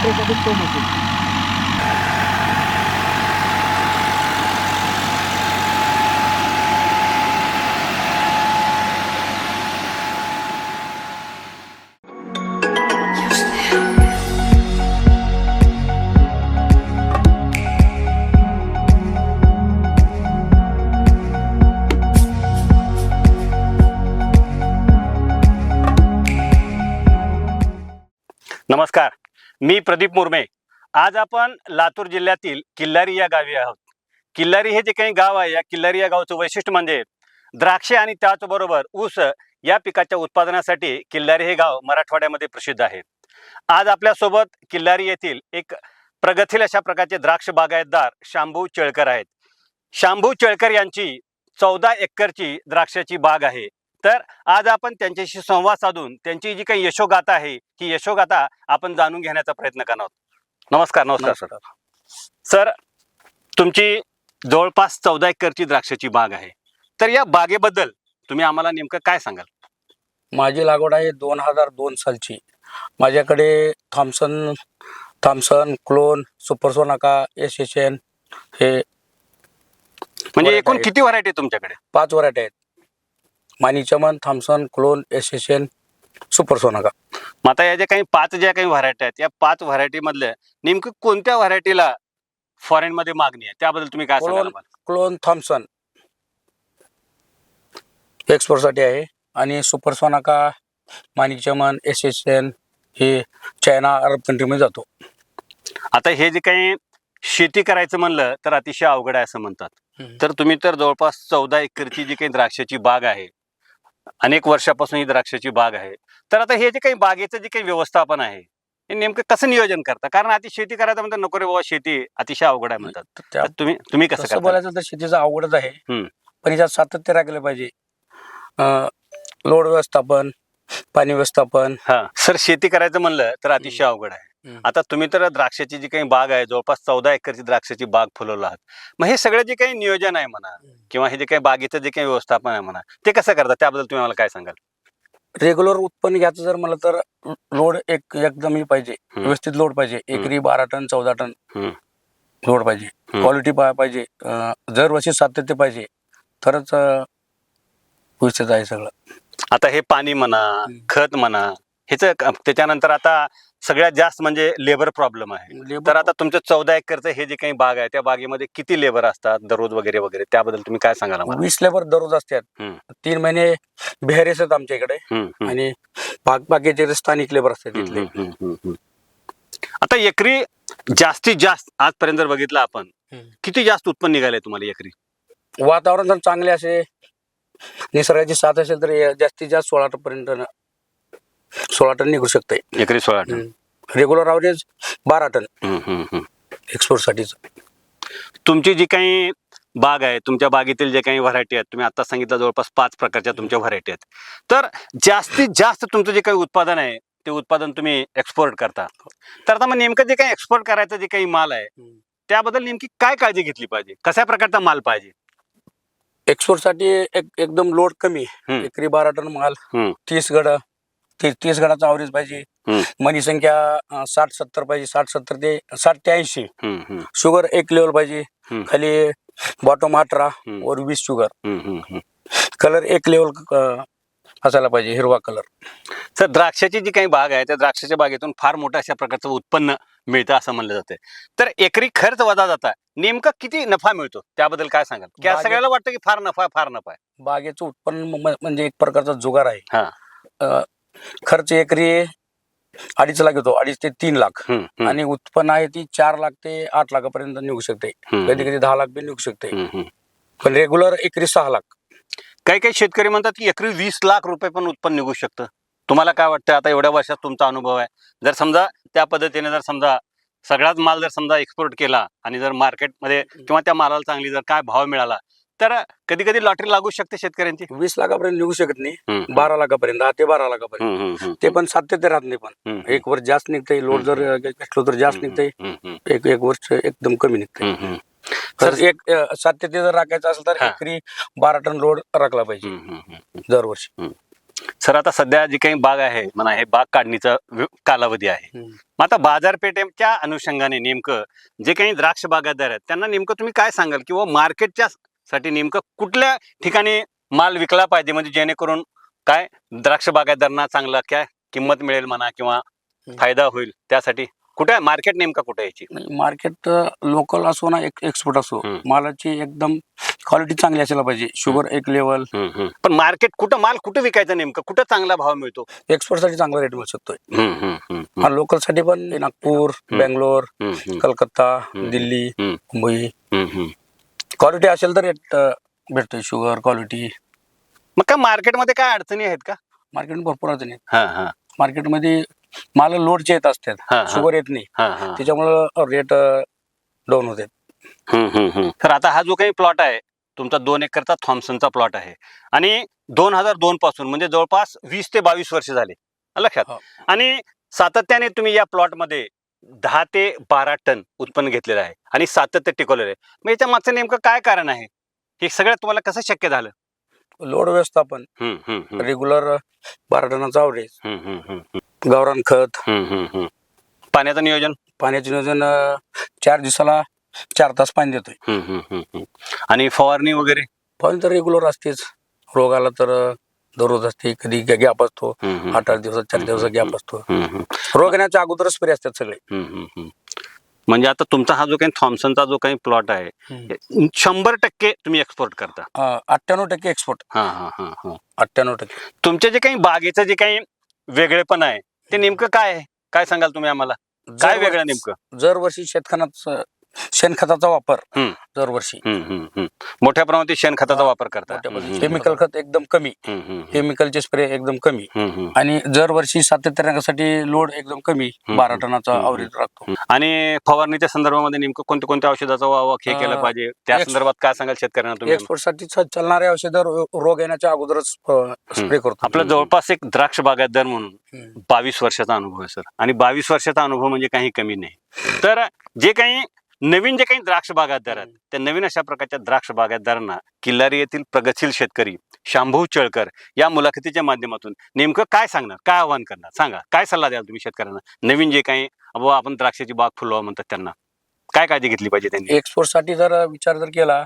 आणि रोगाच्या स्प्रेचा तो टोम होतो नमस्कार मी प्रदीप मुर्मे. आज आपण लातूर जिल्ह्यातील किल्लारी या गावी आहोत. किल्लारी हे जे काही गाव आहे या किल्लारी या गावचं वैशिष्ट्य म्हणजे द्राक्षे आणि त्याचबरोबर ऊस या पिकाच्या उत्पादनासाठी किल्लारी हे गाव मराठवाड्यामध्ये प्रसिद्ध आहे. आज आपल्यासोबत किल्लारी येथील एक प्रगतील अशा प्रकारचे द्राक्ष बागायतदार शांभू चेळकर आहेत. शांभू चेळकर यांची चौदा एकरची द्राक्षाची बाग आहे. तर आज आपण त्यांच्याशी संवाद साधून त्यांची जी काही यशोगाथा आहे ही यशोगाथा आपण जाणून घेण्याचा प्रयत्न करणार आहोत. नमस्कार नमस्कार. सर सर तुमची जवळपास चौदा एकरची द्राक्षाची बाग आहे. तर या बागेबद्दल तुम्ही आम्हाला नेमकं काय सांगाल? माझी लागवड आहे दोन हजार दोन सालची. माझ्याकडे Thomson Thomson clone Supersonaka S S N हे म्हणजे एकूण. किती व्हरायटी तुमच्याकडे? पाच व्हरायटी आहेत. मानी चमन Thomson clone S S N सुपरसोनाका मग आता या ज्या काही पाच ज्या काही व्हरायटी आहेत या पाच व्हरायटी मधल्या नेमकं कोणत्या व्हरायटीला फॉरेन मध्ये मागणी आहे? त्याबद्दल तुम्ही काय सांगाल आम्हाला? क्लोन थॉम्सन एक्सपोर्टसाठी आहे. आणि सुपरसोनाका मानिक चमन एस एस एन हे चायना अरब कंट्रीमध्ये जातो. आता हे जे काही शेती करायचं म्हणलं तर अतिशय अवघड आहे असं म्हणतात. तर तुम्ही तर जवळपास चौदा एकरची जी काही द्राक्षाची बाग आहे अनेक वर्षापासून ही द्राक्षाची बाग आहे. तर आता हे जे काही बागेचं जे काही व्यवस्थापन आहे हे नेमकं कसं नियोजन करता? कारण अति शेती करायचं म्हणतात नको रे बाबा शेती अतिशय अवघड आहे म्हणतात. तर तुम्ही तुम्ही कसं करता? बोलायचं तर शेतीचं अवघडच आहे. हम्म. पण याच्यात सातत्य राखलं पाहिजे. अं, लोड व्यवस्थापन पाणी व्यवस्थापन. हा. सर शेती करायचं म्हणलं तर अतिशय अवघड आहे. आता तुम्ही तर द्राक्षाची जी काही बाग आहे जवळपास चौदा एकरची द्राक्षाची बाग फुलवला आहात. मग हे सगळं जे काही नियोजन आहे म्हणा किंवा हे जे काही बागेचं जे काही व्यवस्थापन आहे म्हणा ते कसं करतात त्याबद्दल तुम्ही मला काय सांगाल? रेग्युलर उत्पन्न घ्यायचं जर मला तर लोड एक एकदम ही पाहिजे. व्यवस्थित लोड पाहिजे. एकरी बारा टन चौदा टन. लोड पाहिजे. क्वालिटी पाहिजे. दरवर्षी सातत्य पाहिजे. तरच व्यवस्थित आहे सगळं. आता हे पाणी म्हणा खत म्हणा ह्याच त्याच्यानंतर आता सगळ्यात जास्त म्हणजे लेबर प्रॉब्लेम आहे. तर आता तुमचं चौदा एकरचं हे जे काही बाग आहे त्या बागेमध्ये किती लेबर असतात दररोज वगैरे वगैरे? त्याबद्दल तुम्ही काय सांगाल आम्हाला? वीस लेबर दररोज असतात. हम्म. तीन महिने बिहारी असतात आमच्या इकडे. हम्म, हम्म, आणि बाग बागेचे जे स्थानिक लेबर असतात तिथले. हम्म, हम्म, हम्म. आता एकरी जास्तीत जास्त आजपर्यंत जर बघितलं आपण हम्म. किती जास्त उत्पन्न निघाले तुम्हाला एकरी? वातावरण जर चांगले असे निसर्गाची साथ असेल तर हे जास्तीत जास्त सोळा पर्यंत सोळा टन निघू शकते एकरी सोळा टन. रेग्युलर अवरेज बारा टन. हम्म, हम्म, हम्म. एक्सपोर्ट साठीच. तुमची जी काही बाग आहे तुमच्या बागेतील जे काही व्हरायटी आहेत तुम्ही आता सांगितलं जवळपास पाच प्रकारच्या तुमच्या व्हरायटी आहेत. तर जास्तीत जास्त तुमचं जे काही उत्पादन आहे ते उत्पादन तुम्ही एक्सपोर्ट करता. तर आता मग नेमकं जे काही एक्सपोर्ट करायचं जे काही माल आहे हम्म. त्याबद्दल नेमकी काय काळजी घेतली पाहिजे? कशा प्रकारचा माल पाहिजे? एक्सपोर्टसाठी एक एकदम लोड कमी. हम्म. एकरी बारा टन माल हम्म. तीस गड तीस तीस गडाचा अवरेज पाहिजे. मनी संख्या साठ सत्तर पाहिजे साठ सत्तर ते साठ ते ऐंशी. शुगर एक लेवल पाहिजे. खाली बॉटम अठरा. वर वीस शुगर. कलर एक लेवल असायला पाहिजे हिरवा कलर सर द्राक्षाची जी काही बाग आहे त्या द्राक्षाच्या बागेतून फार मोठं अशा प्रकारचं उत्पन्न मिळतं असं म्हणलं जातं तर एकरी खर्च वजा जाता नेमका किती नफा मिळतो? त्याबद्दल काय सांगाल? की सगळ्याला वाटतं की फार नफा फार नफा आहे. बागेचं उत्पन्न म्हणजे एक प्रकारचा जुगार आहे. हा. खर्च एकरी अडीच लाख येतो अडीच ते तीन लाख. हम्म, हम्म, आणि उत्पन्न आहे ती चार लाख ते आठ लाखापर्यंत निघू शकते. हम्म, कधी कधी दहा लाख बी निघू शकते. हम्म, हम्म. पण रेग्युलर एकरी सहा लाख. काही काही शेतकरी म्हणतात की एकरी वीस लाख रुपये पण उत्पन्न निघू शकतं. तुम्हाला काय वाटतं? आता एवढ्या वर्षात तुमचा अनुभव आहे. जर समजा त्या पद्धतीने जर समजा सगळाच माल जर समजा एक्सपोर्ट केला आणि जर मार्केटमध्ये किंवा त्या मालाला चांगली जर काय भाव मिळाला तर कधी कधी लॉटरी लागू शकते शेतकऱ्यांची? वीस लाखापर्यंत निघू शकत नाही. बारा लाखापर्यंत दहा ते बारा लाखापर्यंत. ते पण सातत्य राहत नाही पण. एक वर्ष जास्त निघतंय लोड जर घेतलं तर जास्त निघतंय एक एक वर्ष एकदम कमी निघतंय. तर एक सातत्य जर राखायचं असेल तर. एकरी बारा टन लोड राखला पाहिजे. दरवर्षी. सर आता सध्या जी काही बाग आहे म्हणा हे बाग काढणीचा कालावधी आहे. मग आता बाजारपेठेच्या अनुषंगाने नेमकं जे काही द्राक्ष बागायतदार आहेत त्यांना नेमकं तुम्ही काय सांगाल? किंवा मार्केटच्या साठी नेमकं कुठल्या ठिकाणी माल विकला पाहिजे? म्हणजे जेणेकरून काय द्राक्ष बागायतदारांना चांगला काय किंमत मिळेल म्हणा किंवा फायदा होईल त्यासाठी? कुठे मार्केट नेमका कुठे याची? मार्केट लोकल असो ना एक्सपोर्ट असो. मालाची एकदम क्वालिटी चांगली असायला पाहिजे. शुगर एक लेवल पण मार्केट कुठं माल कुठं विकायचं नेमकं? कुठं चांगला भाव मिळतो? एक्सपोर्टसाठी चांगला रेट मिळू शकतोय. लोकलसाठी पण नागपूर. बेंगलोर कलकत्ता. दिल्ली. मुंबई. क्वालिटी असेल तर रेट भेटतोय शुगर क्वालिटी मग काय मार्केटमध्ये काय अडचणी आहेत का? मार्केट भरपूर अडचणी हा हा. मार्केटमध्ये माल लोडचे येत असतात. हा. शुगर येत नाही. हा हा. त्याच्यामुळं रेट डाऊन होते. हम्म, हम्म, हम्म. तर आता हा जो काही प्लॉट आहे तुमचा दोन एकरचा थॉम्सनचा प्लॉट आहे. आणि दोन हजार दोन पासून म्हणजे जवळपास वीस ते बावीस वर्ष झाले. लक्षात. हो. आणि सातत्याने तुम्ही या प्लॉटमध्ये दहा ते बारा टन उत्पन्न घेतलेलं आहे आणि सातत्य टिकवलेलं आहे. मग याच्या मागचं नेमकं काय कारण आहे? हे सगळं तुम्हाला कसं शक्य झालं? लोड व्यवस्थापन. रेग्युलर बारा टनाचा आवरेज गावरान खत. पाण्याचं नियोजन? पाण्याचे नियोजन चार दिवसाला चार तास पाणी देतोय. आणि फवारणी वगैरे? पाणी तर रेग्युलर असतेच. रोग आला तर दररोज असते कधी गॅप असतो आठ आठ दिवसात चार दिवसाचा गॅप असतो. रोग येण्याच्या अगोदरच स्प्रे असतात सगळे. म्हणजे आता तुमचा हा जो काही थॉम्सनचा जो काही प्लॉट आहे शंभर टक्के तुम्ही एक्सपोर्ट करता. अठ्ठ्याण्णव टक्के एक्सपोर्ट हा हा हा हा. अठ्ठ्याण्णव टक्के. तुमचे जे काही बागेचं जे काही वेगळेपण आहे ते नेमकं काय आहे? काय सांगाल तुम्ही आम्हाला? काय वेगळं नेमकं? दरवर्षी शेतखताचा शेणखताचा वापर हम्म. दरवर्षी. हम्म, हम्म, हम्म. मोठ्या प्रमाणात शेणखताचा वापर करता. केमिकल खत एकदम कमी. केमिकलचे स्प्रे एकदम कमी. आणि दरवर्षी सातत्य रंगासाठी लोड एकदम कमी. बारा टनाचा हम्म. आवरेज राखतो. आणि फवारणीच्या संदर्भामध्ये नेमकं कोणत्या कोणत्या औषधाचा वावा हे केलं अं, पाहिजे? त्या संदर्भात काय सांगाल शेतकऱ्यांना तुम्ही? एक्सपोर्टसाठी चालणारे औषध रोग येण्याच्या अगोदरच स्प्रे करतो. आपला जवळपास एक द्राक्ष बागायतदार म्हणून हम्म. बावीस वर्षाचा अनुभव आहे सर. आणि बावीस वर्षाचा अनुभव म्हणजे काही कमी नाही. तर जे काही नवीन जे काही द्राक्ष बागायतदार आहेत त्या नवीन अशा प्रकारच्या द्राक्ष बागायतदारांना किल्लारी येथील प्रगतशील शेतकरी शांभू चळकर या मुलाखतीच्या माध्यमातून नेमकं काय सांगणार काय आव्हान करणार सांगा काय सल्ला द्याल तुम्ही शेतकऱ्यांना नवीन जे काही बाबा आपण द्राक्षाची बाग फुलवा म्हणतात त्यांना काय काळजी घेतली पाहिजे त्यांनी एक्सपोर्टसाठी जर विचार जर केला.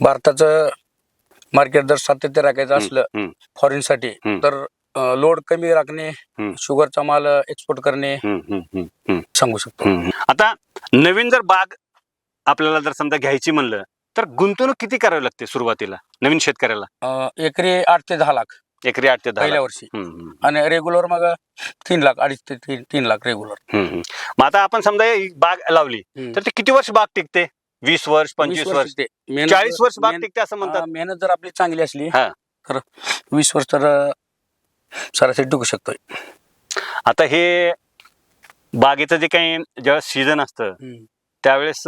भारताचं मार्केट जर सातत्य राखायचं असलं. फॉरेन साठी. तर लोड कमी राखणे. शुगरचा माल एक्सपोर्ट करणे. सांगू शकतो. आता नवीन जर बाग आपल्याला जर समजा घ्यायची म्हणलं तर गुंतवणूक किती करावी लागते सुरुवातीला? नवीन शेतकऱ्याला? अं, एकरी आठ ते दहा लाख. एकरी आठ ते दहा पहिल्या लाख. वर्षी. हम्म, हम्म, आणि रेग्युलर मग तीन लाख अडीच ते तीन तीन लाख रेग्युलर. हम्म, हम्म. मग आता आपण समजा ही बाग लावली तर ते किती वर्ष बाग टिकते? वीस वर्ष पंचवीस वर्ष चाळीस वर्ष बाग टिकते असं म्हणतात. मेहनत जर आपली चांगली असली हा. तर वीस वर्ष तर अं, सरासरी टिकू शकतोय. आता हे बागेचं जे काही जेव्हा सीझन असतं त्यावेळेस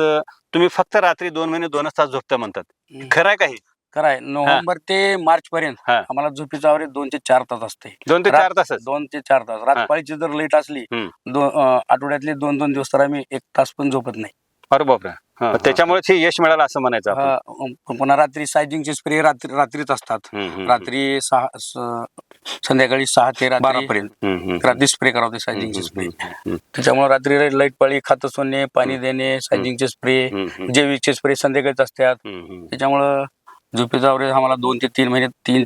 तुम्ही फक्त रात्री दोन महिने दोनच तास झोपता म्हणतात. खरं आहे काही कराय नोव्हेंबर ते मार्च पर्यंत. आम्हाला झोपीचा आवरेज दोन ते चार तास असते. दोन ते चार तासच? दोन ते चार तास. रातपाळीची जर लेट असली आठवड्यातले दोन दोन दिवस तर आम्ही एक तास पण झोपत नाही. अरे बापरे. त्याच्यामुळेच हे यश मिळालं असं म्हणायचं पुन्हा रात्री सायझिंगचे स्प्रे रात्री रात्रीच असतात. रात्री सहा संध्याकाळी सहा ते रात्री बारापर्यंत. रात्री स्प्रे करावते हम्म, सायझिंगचे स्प्रे त्याच्यामुळे रात्री लाइट पाळी खात सोडणे पाणी देणे सायझिंगचे स्प्रे जैविकचे स्प्रे संध्याकाळीच असतात. त्याच्यामुळं झोपेचा अवरेज आम्हाला दोन ते तीन महिने तीन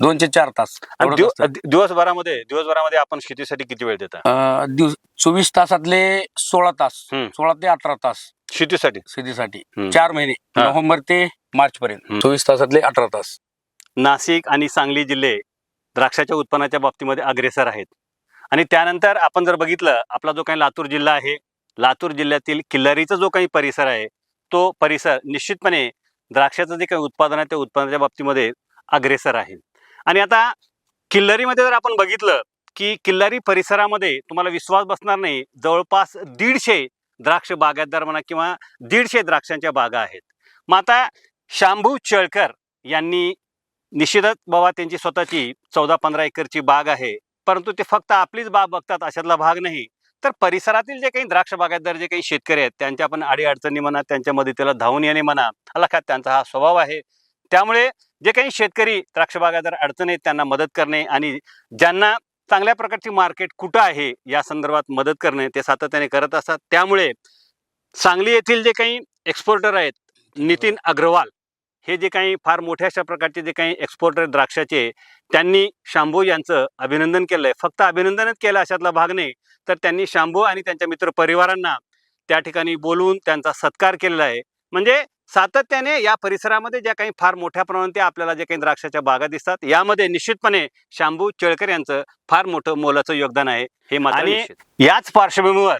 दोन ते चार तास दिवसभरामध्ये दिवसभरामध्ये आपण शेतीसाठी किती वेळ देता? चोवीस तासातले सोळा तास. सोळा ते अठरा तास. शेतीसाठी? शेतीसाठी. चार महिने. नोव्हेंबर ते मार्च पर्यंत. चोवीस तासातले अठरा तास. नाशिक आणि सांगली जिल्हे द्राक्षाच्या उत्पन्नाच्या बाबतीमध्ये अग्रेसर आहेत. आणि त्यानंतर आपण जर बघितलं आपला जो काही लातूर जिल्हा आहे लातूर जिल्ह्यातील किल्लारीचा जो काही परिसर आहे तो परिसर निश्चितपणे द्राक्षाचं जे काही उत्पादन आहे त्या उत्पादनाच्या बाबतीमध्ये अग्रेसर आहे. आणि आता किल्लारीमध्ये जर आपण बघितलं की किल्लारी परिसरामध्ये तुम्हाला विश्वास बसणार नाही जवळपास दीडशे द्राक्ष बागायतदार म्हणा किंवा दीडशे द्राक्षांच्या बागा आहेत. मग आता शांभू चळकर यांनी निश्चितच बाबा त्यांची स्वतःची चौदा पंधरा एकरची बाग आहे. परंतु ते फक्त आपलीच बाग बघतात अशातला भाग नाही. तर परिसरातील जे काही द्राक्ष बागायतदार जे काही शेतकरी आहेत त्यांच्या पण अडीअडचणी म्हणा त्यांच्या मदतीला धावून येणे म्हणा लक्षात त्यांचा हा स्वभाव आहे. त्यामुळे जे काही शेतकरी द्राक्ष बागायतदार अडचणी आहेत त्यांना मदत करणे आणि ज्यांना चांगल्या प्रकारची मार्केट कुठं आहे या संदर्भात मदत करणे ते सातत्याने करत असतात. त्यामुळे सांगली येथील जे काही एक्सपोर्टर आहेत नितीन अग्रवाल हे जे काही फार मोठ्या अशा प्रकारचे जे काही एक्सपोर्टर द्राक्षाचे त्यांनी शांभू यांचं अभिनंदन केलंय फक्त अभिनंदनच केलं अशातला भाग नाही तर त्यांनी शांभू आणि त्यांच्या मित्र परिवारांना त्या ठिकाणी बोलवून त्यांचा सत्कार केलेला आहे म्हणजे सातत्याने या परिसरामध्ये ज्या काही फार मोठ्या प्रमाणात आपल्याला जे काही द्राक्षाच्या बागा दिसतात यामध्ये निश्चितपणे शांभू चेळकर यांचं फार मोठं मोलाचं योगदान आहे हे मात्र आणि. याच पार्श्वभूमीवर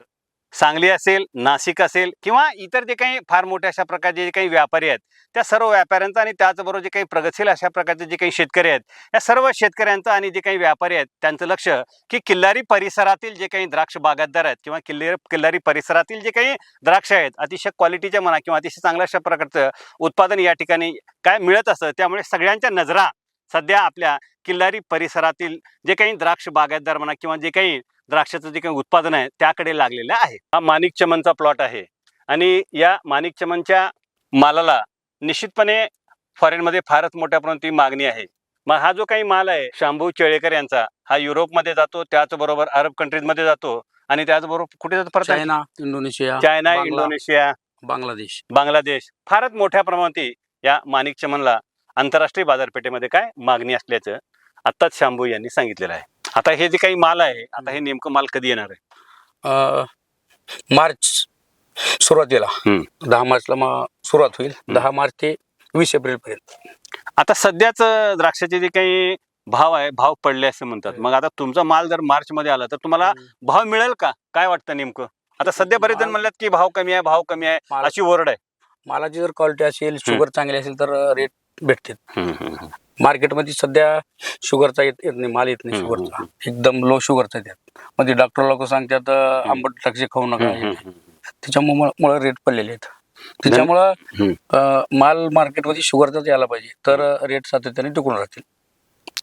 सांगली असेल नाशिक असेल किंवा इतर जे काही फार मोठ्या अशा प्रकारचे जे काही व्यापारी आहेत त्या सर्व व्यापाऱ्यांचा आणि त्याचबरोबर जे काही प्रगतशील अशा प्रकारचे जे काही शेतकरी आहेत या सर्व शेतकऱ्यांचं आणि जे काही व्यापारी आहेत त्यांचं लक्ष की किल्लारी परिसरातील जे काही द्राक्ष बागायतदार आहेत किंवा किल्ले किल्लारी परिसरातील जे काही द्राक्ष आहेत अतिशय क्वालिटीच्या म्हणा किंवा अतिशय चांगल्या अशा प्रकारचं उत्पादन या ठिकाणी काय मिळत असतं त्यामुळे सगळ्यांच्या नजरा सध्या आपल्या किल्लारी परिसरातील जे काही द्राक्ष बागायतदार म्हणा किंवा जे काही द्राक्षाचं जे काही उत्पादन आहे त्याकडे लागलेलं आहे. हा माणिक चमनचा प्लॉट आहे. आणि या माणिक चमनच्या मालाला निश्चितपणे फॉरेनमध्ये फारच मोठ्या प्रमाणात मागणी आहे. मग हा जो काही माल आहे शांभू चेळेकर यांचा हा युरोपमध्ये जातो त्याचबरोबर अरब कंट्रीजमध्ये जातो आणि त्याचबरोबर कुठे जातो परत? China Indonesia China Indonesia Bangladesh. Bangladesh. फारच मोठ्या प्रमाणात या माणिक चमनला आंतरराष्ट्रीय बाजारपेठेमध्ये काय मागणी असल्याचं आत्ताच शांभू यांनी सांगितलेलं आहे. आता हे जे काही माल आहे आता हे नेमकं माल कधी येणार आहे? अं, मार्च सुरुवातीला. हम्म. दहा मार्चला मग सुरुवात होईल. दहा मार्च ते वीस एप्रिल पर्यंत आता सध्याच द्राक्षाचे जे काही भाव आहे भाव पडले असं म्हणतात. मग आता तुमचा माल जर मार्च मध्ये आला तर तुम्हाला भाव मिळेल का? काय वाटतं नेमकं? आता सध्या बरेच जण माल- म्हणतात की भाव कमी आहे भाव कमी आहे माल- अशी ओरड आहे. मालाची जर क्वालिटी असेल शुगर चांगली असेल तर रेट भेटते हम्म, हम्म, हम्म. मार्केटमध्ये सध्या शुगरचा येत येत नाही माल येत नाही हम्म, शुगरचा. एकदम लो शुगरचा त्यात म्हणजे डॉक्टर लोक सांगतात अं, आंबट द्राक्षे खाऊ नका हम्म, हम्म, हम्म. त्याच्यामुळे रेट पडलेले आहेत. त्याच्यामुळं हम्म. अं, माल मार्केटमध्ये शुगरचाच यायला पाहिजे. तर रेट सातत्याने टिकून राहतील.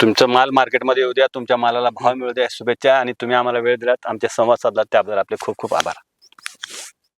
तुमचं माल मार्केटमध्ये येऊ द्या. तुमच्या मालाला भाव मिळू द्या. शुभेच्छा आणि तुम्ही आम्हाला वेळ दिलात. आमच्या संवाद साधलात. त्याबद्दल आपले खूप खूप आभार.